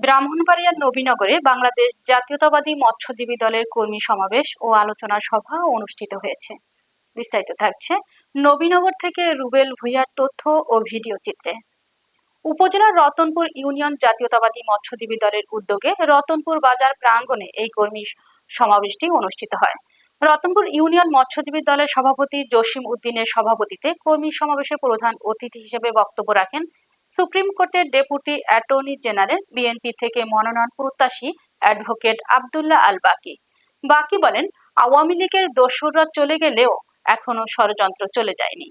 ব্রাহ্মণবাড়িয়ার নবীনগরে বাংলাদেশ জাতীয়তাবাদী মৎস্যজীবী দলের কর্মী সমাবেশ ও আলোচনা সভা অনুষ্ঠিত হয়েছে। বিস্তারিত থাকছে নবীনগর থেকে রুবেল ভুইয়ার তথ্য ও ভিডিও চিত্রে। উপজেলার রতনপুর ইউনিয়ন জাতীয়তাবাদী মৎস্যজীবী দলের উদ্যোগে রতনপুর বাজার প্রাঙ্গণে এই কর্মী সমাবেশটি অনুষ্ঠিত হয়। রতনপুর ইউনিয়ন মৎস্যজীবী দলের সভাপতি জসিম উদ্দিনের সভাপতিতে কর্মী সমাবেশে প্রধান অতিথি হিসেবে বক্তব্য রাখেন সুপ্রিম কোর্টের ডেপুটি অ্যাটর্নি জেনারেল বিএনপি থেকে মনোনয়ন প্রত্যাশী অ্যাডভোকেট আবদুল্লাহ আল বাকি বাকি বলেন, আওয়ামী লীগের দোসররা চলে গেলেও এখনও ষড়যন্ত্র চলে যায়নি।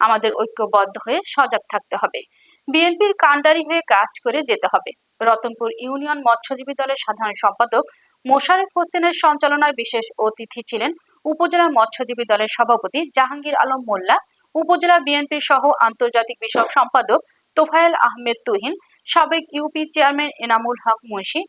আমাদের ঐক্যবদ্ধ হয়ে সজাগ থাকতে হবে। বিএনপির কাণ্ডারি হয়ে কাজ করে যেতে হবে। রতনপুর ইউনিয়ন মৎস্যজীবী দলের সাধারণ সম্পাদক মোশারফ হোসেনের সঞ্চালনায় বিশেষ অতিথি ছিলেন উপজেলা মৎস্যজীবী দলের সভাপতি জাহাঙ্গীর আলম মোল্লা, উপজেলা বিএনপি সহ আন্তর্জাতিক বিষয়ক সম্পাদক তোফায়েল আহমেদ তুহিন, সাবেক UP chairman Enamul Haque Munshi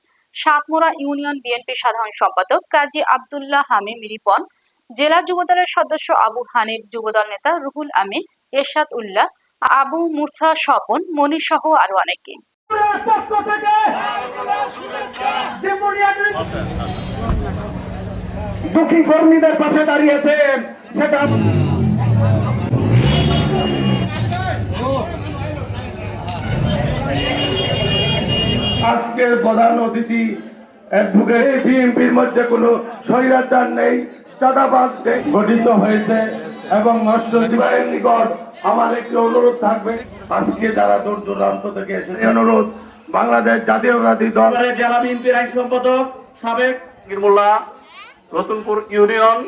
Satmora union BNP সাধারণ সম্পাদক কাজী আবদুল্লাহ হামিম রিপন, জেলা যুবদলের সদস্য আবু হানিফ যুবদল নেতা রুহুল আমিন, এরশাদ উল্লাহ, আবু মুসা স্বপন, মনি সহ আরও অনেকে। দুঃখী কর্মীদের পাশে দাঁড়িয়েছে সেটা আজকের প্রধান অতিথি অ্যাডভোকেট বিএনপির মধ্যে কোনো স্বৈরাচার নেই চাঁদাবাদ গঠিত হয়েছে এবং মৎস্যজীবীর নিকট আমার একটি অনুরোধ থাকবে। আজকে যারা দূর দূরান্ত থেকে এসে অনুরোধ বাংলাদেশ জাতীয়বাদী দল জেলা বিএনপির আইন সম্পাদক, সাবেক মোল্লা রতনপুর ইউনিয়ন